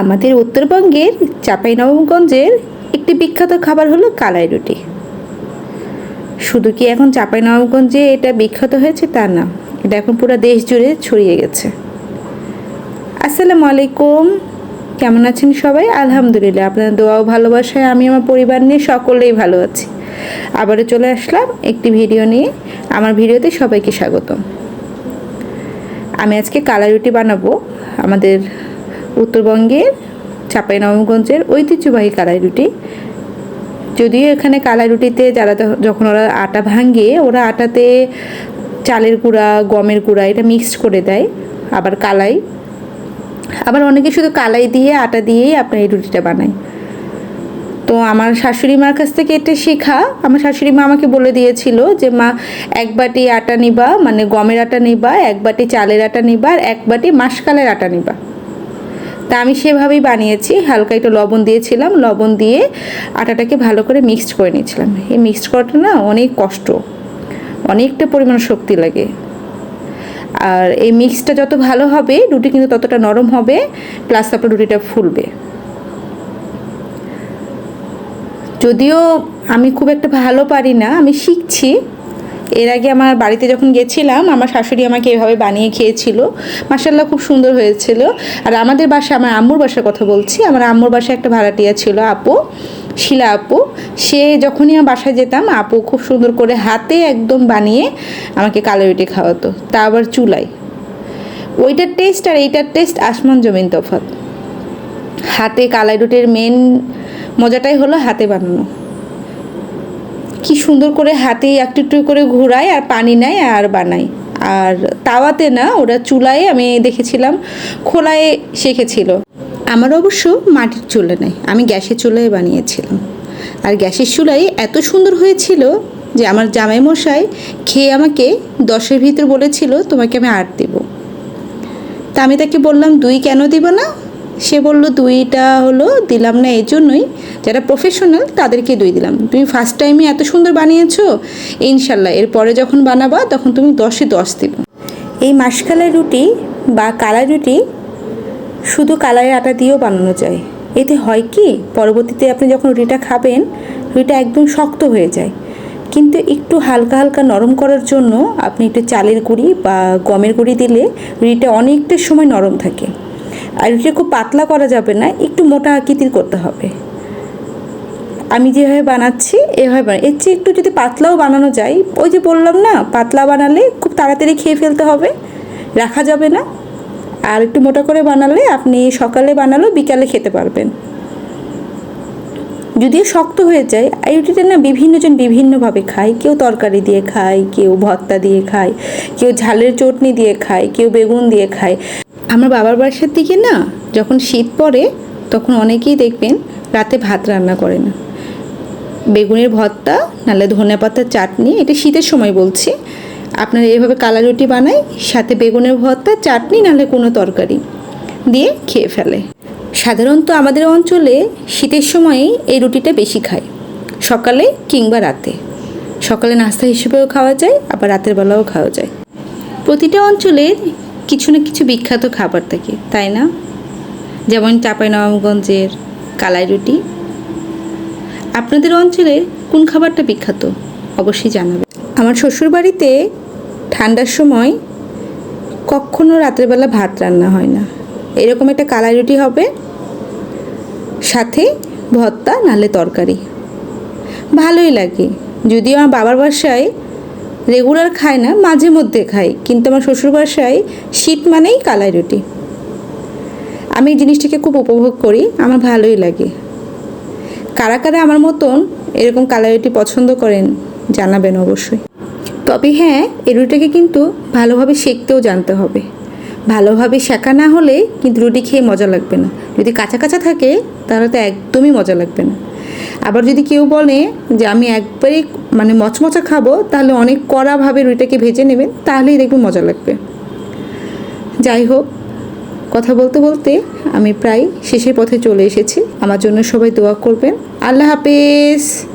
আমাদের উত্তরবঙ্গের চাঁপাইনবাবগঞ্জের একটি বিখ্যাত খাবার হলো কালাই রুটি। শুধু কি এখন চাঁপাইনবাবগঞ্জে এটা বিখ্যাত হয়েছে তা না, এটা এখন পুরো দেশ জুড়ে ছড়িয়ে গেছে। আসসালামু আলাইকুম, কেমন আছেন সবাই? আলহামদুলিল্লাহ, আপনাদের দোয়া ও ভালোবাসায় আমি আমার পরিবার নিয়ে সকলেই ভালো আছি। আবারও চলে আসলাম একটি ভিডিও নিয়ে, আমার ভিডিওতে সবাইকে স্বাগতম। আমি আজকে কালা রুটি বানাবো, আমাদের উত্তরবঙ্গের চাঁপাইনবাবগঞ্জের ঐতিহ্যবাহী কালাই রুটি। যদিও এখানে কালাই রুটিতে যারা যখন ওরা আটা ভাঙে, ওরা আটাতে চালের গুঁড়া, গমের গুঁড়া এটা মিক্সড করে দেয়, আবার কালাই। আবার অনেকে শুধু কালাই দিয়ে, আটা দিয়েই আপনার এই রুটিটা বানায়। তো আমার শাশুড়ি মার কাছ থেকে এটা শেখা। আমার শাশুড়ি মা আমাকে বলে দিয়েছিল যে, মা, এক বাটি আটা নিবা মানে গমের আটা নিবা, এক বাটি চালের আটা নিবা, আর এক বাটি মাসকালের আটা নিবা। তা আমি সেভাবেই বানিয়েছি। হালকা একটু লবণ দিয়েছিলাম। লবণ দিয়ে আটাটাকে ভালো করে মিক্সড করে নিয়েছিলাম। এই মিক্সড করাটা না অনেক কষ্ট। অনেকটা পরিমাণ শক্তি লাগে। আর এই মিক্সটা যত ভালো হবে, রুটি কিন্তু ততটা নরম হবে প্লাস তারপর রুটিটা ফুলবে। যদিও আমি খুব একটা ভালো পারি না, আমি শিখছি এর আগে আমার বাড়িতে যখন গেছিলাম, আমার শাশুড়ি আমাকে এভাবে বানিয়ে খেয়েছিল। মাসাল্লাহ খুব সুন্দর হয়েছিল। আর আমাদের বাসা, আমার আম্মুর বাসার কথা বলছি, আমার আম্মুর বাসায় একটা ভাড়াটিয়া ছিল আপু, শিলা আপু। সে যখনই আমার বাসায় যেতাম, আপু খুব সুন্দর করে হাতে একদম বানিয়ে আমাকে কালো রুটি খাওয়াতো, তা আবার চুলায়। ওইটার টেস্ট আর এইটার টেস্ট আসমান জমিন তফাৎ। হাতে কালাই রুটির মেন মজাটাই হলো হাতে বানানো। কি সুন্দর করে হাতে একটু একটু করে ঘোরায়, আর পানি নেয় আর বানায়। আর তাওয়াতে না, ওরা চুলায় আমি দেখেছিলাম, খোলায় শিখেছিল। আমার অবশ্য মাটির চুলা নেই, আমি গ্যাসের চুলায় বানিয়েছিলাম। আর গ্যাসের চুলাই এত সুন্দর হয়েছিল যে আমার জামাই মশাই খেয়ে আমাকে দশের ভিতর বলেছিল, তোমাকে আমি আট দেবো। তা আমি তাকে বললাম, দুই কেন দিব না? সে বলল, দুইটা হলো দিলাম না এই জন্যই। যারা প্রফেশনাল তাদেরকে দুই দিলাম। তুমি ফার্স্ট টাইমে এত সুন্দর বানিয়েছো, ইনশাল্লাহ। এরপরে যখন বানাবা, তখন তুমি দশে দশ দিব। এই মাসকালাই রুটি বা কালাই রুটি শুধু কালারের আটা দিয়েও বানানো যায়। এতে হয় কি? পরবর্তীতে আপনি যখন রুটিটা খাবেন, রুটিটা একদম শক্ত হয়ে যায়। কিন্তু একটু হালকা হালকা নরম করার জন্য আপনি একটু চালের গুঁড়ি বা গমের গুঁড়ি দিলে রুটিটা অনেকটা সময় নরম থাকে। আর রুটিটা খুব পাতলা করা যাবে না, একটু মোটা আকৃতির করতে হবে। আমি যেভাবে বানাচ্ছি, এভাবে বানাই। এর চেয়ে একটু যদি পাতলাও বানানো যায়, ওই যে বললাম না, পাতলা বানালে খুব তাড়াতাড়ি খেয়ে ফেলতে হবে, রাখা যাবে না। আর একটু মোটা করে বানালে আপনি সকালে বানালেও বিকালে খেতে পারবেন। যদিও শক্ত হয়ে যায় এই রুটিটা না বিভিন্নজন বিভিন্নভাবে খায়। কেউ তরকারি দিয়ে খায়, কেউ ভর্তা দিয়ে খায়, কেউ ঝালের চটনি দিয়ে খায়, কেউ বেগুন দিয়ে খায়। আমার বাবার বাসার দিকে না, যখন শীত পড়ে, তখন অনেকেই দেখবেন রাতে ভাত রান্না করে না। বেগুনের ভর্তা, নাহলে ধনে পাতার চাটনি, এটা শীতের সময় বলছি। আপনারা এইভাবে কালা রুটি বানাই সাথে বেগুনের ভর্তা, চাটনি, নাহলে কোনো তরকারি দিয়ে খেয়ে ফেলে। সাধারণত আমাদের অঞ্চলে শীতের সময়েই এই রুটিটা বেশি খায়, সকালে কিংবা রাতে। সকালে নাস্তা হিসেবেও খাওয়া যায়, আবার রাতের বেলাও খাওয়া যায়। প্রতিটা অঞ্চলের কিছু না কিছু বিখ্যাত খাবার থাকে, তাই না? যেমন চাঁপাইনবাবগঞ্জের কালাই রুটি। আপনাদের অঞ্চলে কোন খাবারটা বিখ্যাত? অবশ্যই জানাবেন। আমার শ্বশুর বাড়িতে ঠান্ডার সময় কখনো রাতের বেলা ভাত রান্না হয় না। এরকম একটা কালাই রুটি হবে, সাথে ভর্তা নালে তরকারি। ভালোই লাগে। যদিও আমার বাবার বাসায় রেগুলার খায় না, মাঝে মধ্যে খাই কিন্তু আমার শ্বশুর বাসায় শীত মানেই কালাই রুটি। আমি এই জিনিসটাকে খুব উপভোগ করি, আমার ভালোই লাগে। কারা কারা আমার মতন এরকম কালাই রুটি পছন্দ করেন জানাবেন অবশ্যই। তবে হ্যাঁ এই রুটিটাকে কিন্তু ভালোভাবে সেঁকতেও জানতে হবে। ভালোভাবে শেখা না হলে কিন্তু রুটি খেয়ে মজা লাগবে না। যদি কাঁচা কাঁচা থাকে, তাহলে তো একদমই মজা লাগবে না। আবার যদি কেউ বলে যে আমি একবারেই মানে মচমচা খাব, তাহলে অনেক কড়াভাবে রুইটাকে ভেজে নেবেন, তাহলেই দেখবেন মজা লাগবে। যাই হোক, কথা বলতে বলতে আমি প্রায় শেষের পথে চলে এসেছি। আমার জন্য সবাই দোয়া করবেন। আল্লাহ হাফেজ!